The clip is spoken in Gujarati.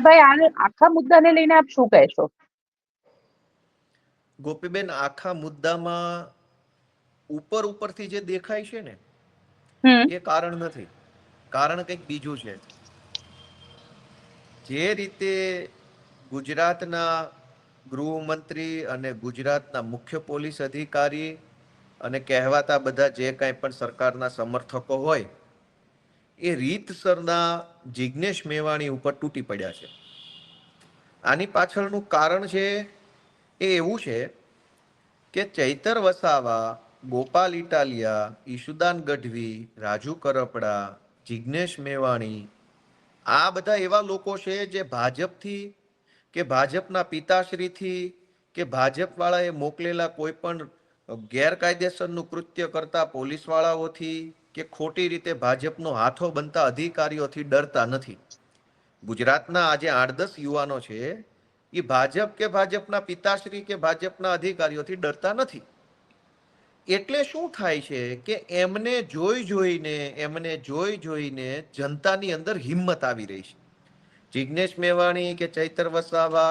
ભાઈ આખા મુદ્દાને લઈને આપ શું કહેશો? ગોપીબેન આખા મુદ્દામાં ઉપર ઉપરથી જે દેખાય છે ને એ કારણ નથી. કારણ કંઈક બીજું છે. જે રીતે ગુજરાતના ગૃહમંત્રી અને ગુજરાતના મુખ્ય પોલીસ અધિકારી અને કહેવાતા બધા જે કાંઈ પણ સરકારના સમર્થકો હોય એ રીતસરના જિજ્ઞેશ મેવાણી ઉપર તૂટી પડ્યા છે. આની પાછળનું કારણ છે એ એવું છે કે ચૈતર વસાવા, ગોપાલ ઇટાલિયા, ઈશુદાન ગઢવી, રાજુ કરપડા જિજ્ઞેશ મેવાણી આ બધા એવા લોકો છે જે ભાજપથી કે ભાજપના પિતાશ્રીથી કે ભાજપવાળાએ મોકલેલા કોઈ પણ ગેરકાયદેસરનું કૃત્ય કરતા પોલીસવાળાઓથી કે ખોટી રીતે ભાજપનો હાથો બનતા અધિકારીઓથી ડરતા નથી. ગુજરાતના આજે આઠ દસ યુવાનો છે એ ભાજપ કે ભાજપના પિતાશ્રી કે ભાજપના અધિકારીઓથી ડરતા નથી. એટલે શું થાય છે કે એમને જોઈ જોઈને, એમને જોઈ જોઈને જનતાની અંદર હિંમત આવી રહી છે. જિજ્ઞેશ મેવાણી કે ચૈતર વસાવા